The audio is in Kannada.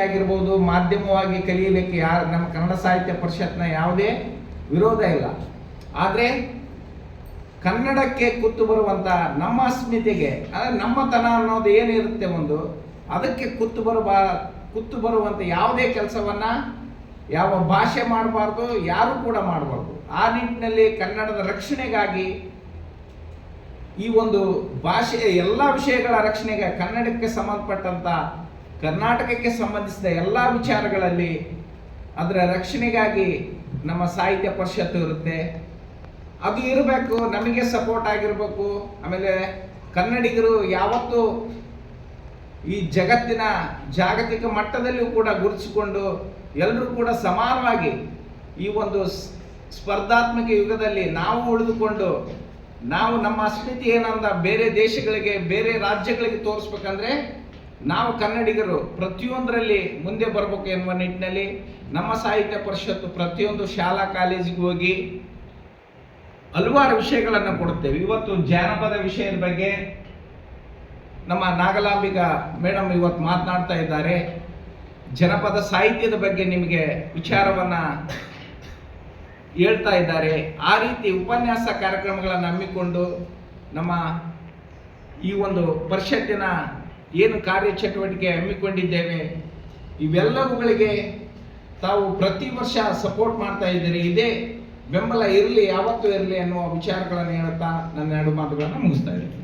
ಆಗಿರ್ಬೋದು, ಮಾಧ್ಯಮವಾಗಿ ಕಲಿಯಲಿಕ್ಕೆ ಯಾರು, ನಮ್ಮ ಕನ್ನಡ ಸಾಹಿತ್ಯ ಪರಿಷತ್ನ ಯಾವುದೇ ವಿರೋಧ ಇಲ್ಲ. ಆದರೆ ಕನ್ನಡಕ್ಕೆ ಕುತ್ತು ಬರುವಂಥ ನಮ್ಮ ಅಸ್ಮಿತೆಗೆ, ಅಂದರೆ ನಮ್ಮತನ ಅನ್ನೋದು ಏನಿರುತ್ತೆ ಒಂದು, ಅದಕ್ಕೆ ಕುತ್ತು ಬರುವ ಕುತ್ತು ಬರುವಂಥ ಯಾವುದೇ ಕೆಲಸವನ್ನ ಯಾವ ಭಾಷೆ ಮಾಡಬಾರ್ದು, ಯಾರು ಕೂಡ ಮಾಡಬಾರ್ದು. ಆ ನಿಟ್ಟಿನಲ್ಲಿ ಕನ್ನಡದ ರಕ್ಷಣೆಗಾಗಿ ಈ ಒಂದು ಭಾಷೆ, ಎಲ್ಲ ವಿಷಯಗಳ ರಕ್ಷಣೆಗೆ ಕನ್ನಡಕ್ಕೆ ಸಂಬಂಧಪಟ್ಟಂತ ಕರ್ನಾಟಕಕ್ಕೆ ಸಂಬಂಧಿಸಿದ ಎಲ್ಲ ವಿಚಾರಗಳಲ್ಲಿ ಅದರ ರಕ್ಷಣೆಗಾಗಿ ನಮ್ಮ ಸಾಹಿತ್ಯ ಪರಿಷತ್ತು ಇರುತ್ತೆ. ಅದು ಇರಬೇಕು, ನಮಗೆ ಸಪೋರ್ಟ್ ಆಗಿರಬೇಕು. ಆಮೇಲೆ ಕನ್ನಡಿಗರು ಯಾವತ್ತೂ ಈ ಜಗತ್ತಿನ ಜಾಗತಿಕ ಮಟ್ಟದಲ್ಲಿಯೂ ಕೂಡ ಗುರುತಿಸಿಕೊಂಡು ಎಲ್ಲರೂ ಕೂಡ ಸಮಾನವಾಗಿ ಈ ಒಂದು ಸ್ಪರ್ಧಾತ್ಮಕ ಯುಗದಲ್ಲಿ ನಾವು ಉಳಿದುಕೊಂಡು ನಾವು ನಮ್ಮ ಅಸ್ಮಿತಿ ಏನಂದ ಬೇರೆ ದೇಶಗಳಿಗೆ, ಬೇರೆ ರಾಜ್ಯಗಳಿಗೆ ತೋರಿಸ್ಬೇಕಂದ್ರೆ ನಾವು ಕನ್ನಡಿಗರು ಪ್ರತಿಯೊಂದರಲ್ಲಿ ಮುಂದೆ ಬರಬೇಕು ಎನ್ನುವ ನಿಟ್ಟಿನಲ್ಲಿ ನಮ್ಮ ಸಾಹಿತ್ಯ ಪರಿಷತ್ತು ಪ್ರತಿಯೊಂದು ಶಾಲಾ ಕಾಲೇಜಿಗೆ ಹೋಗಿ ಹಲವಾರು ವಿಷಯಗಳನ್ನು ಕೊಡುತ್ತೇವೆ. ಇವತ್ತು ಜಾನಪದ ವಿಷಯದ ಬಗ್ಗೆ ನಮ್ಮ ನಾಗಲಾಂಬಿಗ ಮೇಡಮ್ ಇವತ್ತು ಮಾತನಾಡ್ತಾ ಇದ್ದಾರೆ. ಜನಪದ ಸಾಹಿತ್ಯದ ಬಗ್ಗೆ ನಿಮಗೆ ವಿಚಾರವನ್ನ ಹೇಳ್ತಾ ಇದ್ದಾರೆ. ಆ ರೀತಿ ಉಪನ್ಯಾಸ ಕಾರ್ಯಕ್ರಮಗಳನ್ನು ಹಮ್ಮಿಕೊಂಡು ನಮ್ಮ ಈ ಒಂದು ಪರಿಷತ್ತಿನ ಏನು ಕಾರ್ಯಚಟುವಟಿಕೆ ಹಮ್ಮಿಕೊಂಡಿದ್ದೇವೆ, ಇವೆಲ್ಲವುಗಳಿಗೆ ತಾವು ಪ್ರತಿ ವರ್ಷ ಸಪೋರ್ಟ್ ಮಾಡ್ತಾ ಇದ್ದೀರಿ. ಇದೇ ಬೆಂಬಲ ಇರಲಿ, ಯಾವತ್ತೂ ಇರಲಿ ಅನ್ನುವ ವಿಚಾರಗಳನ್ನು ಹೇಳುತ್ತಾ ನನ್ನ ಎರಡು ಮಾತುಗಳನ್ನು ಮುಗಿಸ್ತಾ ಇದ್ದೀನಿ.